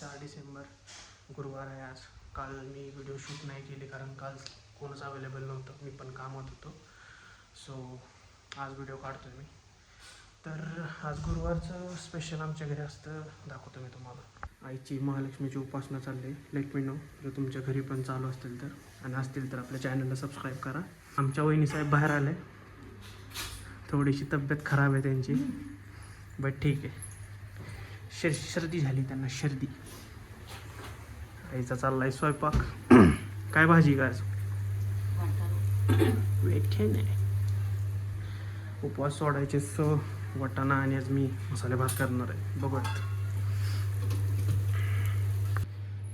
चार डिसेंबर गुरुवार आहे आज. काल मी व्हिडिओ शूट नाही केले कारण काल कोणच अवेलेबल नव्हतं. मी पण कामात होतो. सो आज व्हिडिओ काढतोय मी. तर आज गुरुवारचं स्पेशल आमच्या घरी असतं. दाखवतो मी तुम्हाला. आईची महालक्ष्मीची उपासना चालली. लेट मी नो जर तुमच्या घरी पण चालू असतील तर. आणि असतील तर आपल्या चॅनलला सबस्क्राईब करा. आमच्या वहिनीसाहेब बाहेर आले. थोडीशी तब्येत खराब आहे त्यांची. बट ठीक आहे. शर सर्दी झाली त्यांना सर्दी आईचा चाललाय स्वयंपाक. काय भाजी काय नाही उपवास सोडायचे सो वाटाणा आणि आज मी मसाले भात करणार आहे. बघत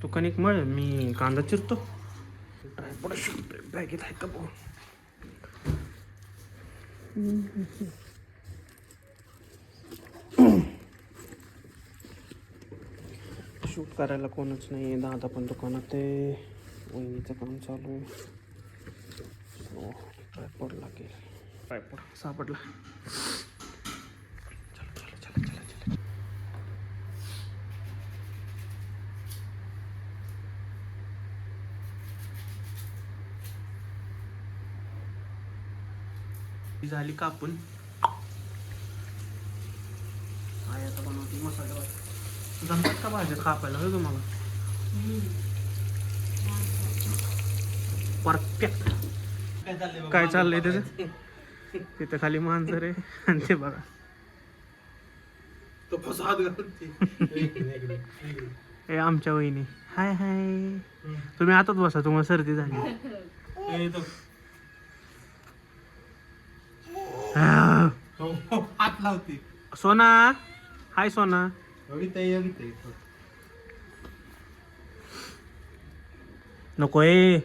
तू कणिक मळ मी कांदा चिरतो. ट्रायपॉड बॅगेत आहे का बघ. शूट करायला कोणच नाही आहे दादा पण दुकानात आहे. वहिनीचं काम चालू आहे. ट्रायपॉड लागेल. ट्रायपॉड सापडला. ती झाली कापून. आई आता बनवते? मसाले भात. जमतात का भाज्या कापायला होय तुम्हाला परफेक्ट काय चाललंय त्याचं? तिथं खाली मांजर आहे आणि ते बघा. तो फसाद घालते. ए आमच्या वहिनी. हाय हाय. तुम्ही आताच बसा तुम्हाला सर्दी झाली. हात लावते. सोना. हाय सोना. नको ए.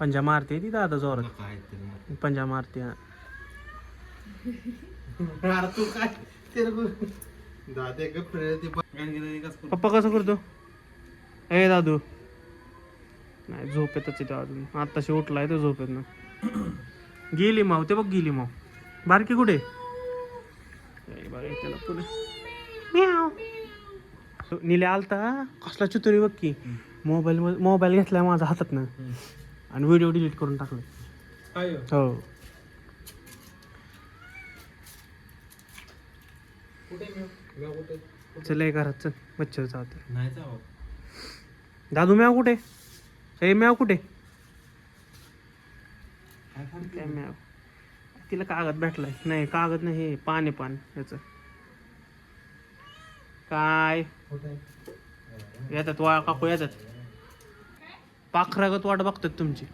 पंजा मारते ती दादा जोरात. काय तरी पंजा मारते. हा. अरे तू काय? तेरे को दादे का फिर ते गाणगी कस पप्पा कसं करतो? ए दादू. नाही झोपेतच येतो अजून. आत्ताशी उठलाय तो झोपेत ना गेली माव ते बघ गेली माव बारकी कुठे? ए, बघा त्याला पुढे. म्याव. तो निले आलता कसला चितोरी बघ की. मोबाईल मोबाईल घेतलाय माझा हातात ना आणि व्हिडिओ डिलीट करून टाकले हो. कुठे मी कुठे? चल घरात चल. मच्छर जाऊ दादू म्याव कुठे? ए म्याव कुठे? काय काय म्याव तिला कागद भेटलाय. नाही कागद नाही हे पान आहे पान याच. काय? येतात वा काकू येतात. पाखरागत वाट बघतात तुमची.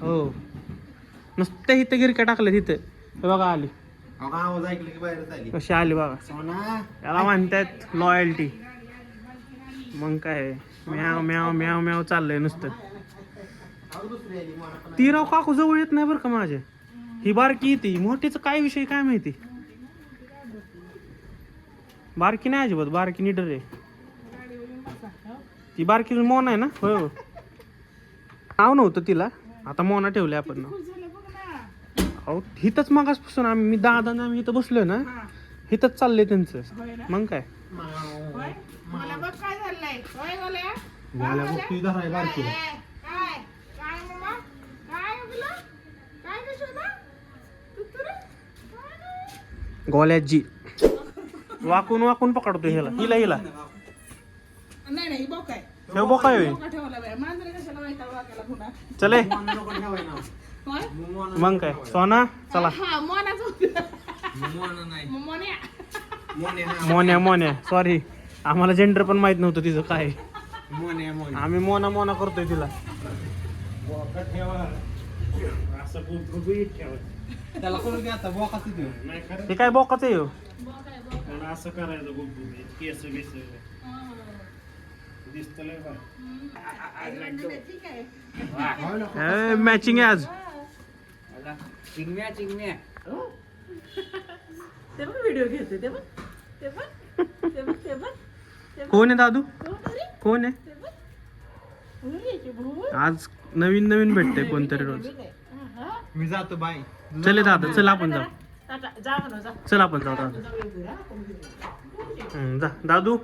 हो. नुसतं इथं गिरक्या टाकल्या तिथं हे बघा आली. आवाज ऐकलं की कशी आली बघा. याला म्हणतात लॉयल्टी मग काय? म्याव म्याव म्याव म्याव चाललंय नुसतं. ती राव काकू जवळ येत नाही बरं का माझ्या? ही बारकी येते मोठीचं काय विषय काय माहिती? बारकी नाही अजिबात बारकी निडर आहे. ती बारकी मोना आहे ना? होय हो. नाव नव्हतं तिला. आता मोना ठेवले आपण नाव. अहो हिथंच मागासपासून आम्ही मी दादा आम्ही इथं बसलोय ना? हिथंच चाललंय त्यांचं. मग काय? होय? वाकून वाकून पकडतो हिला हिला हिला. नाही नाही बोक आहे हे बोका आहे बोका ठेवला बाय मांजरे कशाला माहिती वाकायला पुन्हा? चले. होय? मग काय? सोना चला. हा मोनाचं मोन्या मोने. हा मोन्या मोन्या. सॉरी आम्हाला जेंडर पण माहीत नव्हतं तिचं काय. आहे. मोने मोने आम्ही मोना मोना करतोय तिला. बोका ठेवा. असं ठेवा. त्याला करून घ्या आता? हे काय बोकाच आहे हो असं करायचं गुबगुबीत केस बिस. दिसतं लय मॅचिंग आहे आज. चिंगम्या चिंगम्या ते बघ व्हिडिओ घेते ते बघ. कोण आहे दादू? कोण आहे. आज नवीन नवीन भेटते कोणतरी रोज. हा. मी जातो बाय. चले दादा चल आपण जाऊ. चल आपण जाऊ दादा. हा. जा. दादू.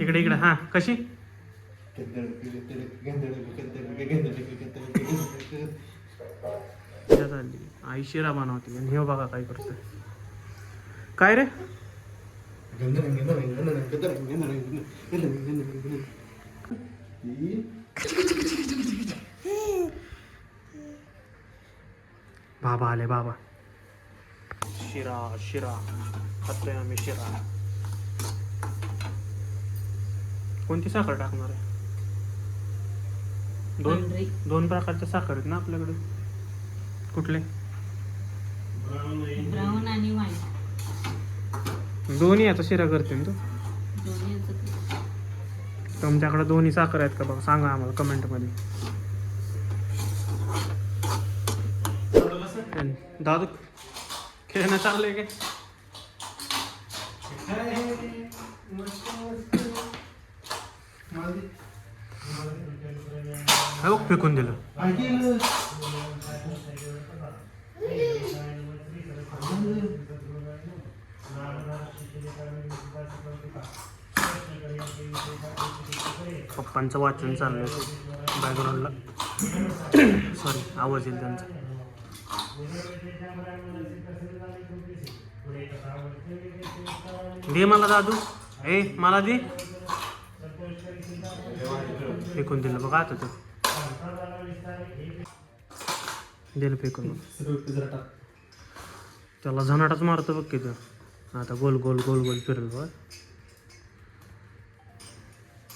इकडे इकडे हा. कशी? आली आई शिरा बनवते. आणि हे बघा काय करतोय. काय रे? बाबा आले बाबा. शिरा शिरा. खातोय आम्ही शिरा. कोणती साखर टाकणार आहे? दोन पांढरी. दोन प्रकारच्या साखर आहेत ना आपल्याकडे? कुठले? ब्राऊन आहे. ब्राऊन आणि व्हाईट दोन्ही आता शिरा करते ना तू? दोन्ही याचं- तुमच्याकडे दोन्ही साखर आहेत का बघा? सांगा आम्हाला कमेंटमध्ये. दादू खेळणं चाललंय काय हा फेकून दिलं. पप्पांचं वाचन चाललंय बॅकग्राऊंडला सॉरी आवाज येईल त्यांचा. दे मला दादू. ए मला दे. फेकून दिलं बघा आता तू दिलं फेकून त्याला झनाटाच मारतो बघ की तू. आता गोल गोल गोल गोल फिरल बघ.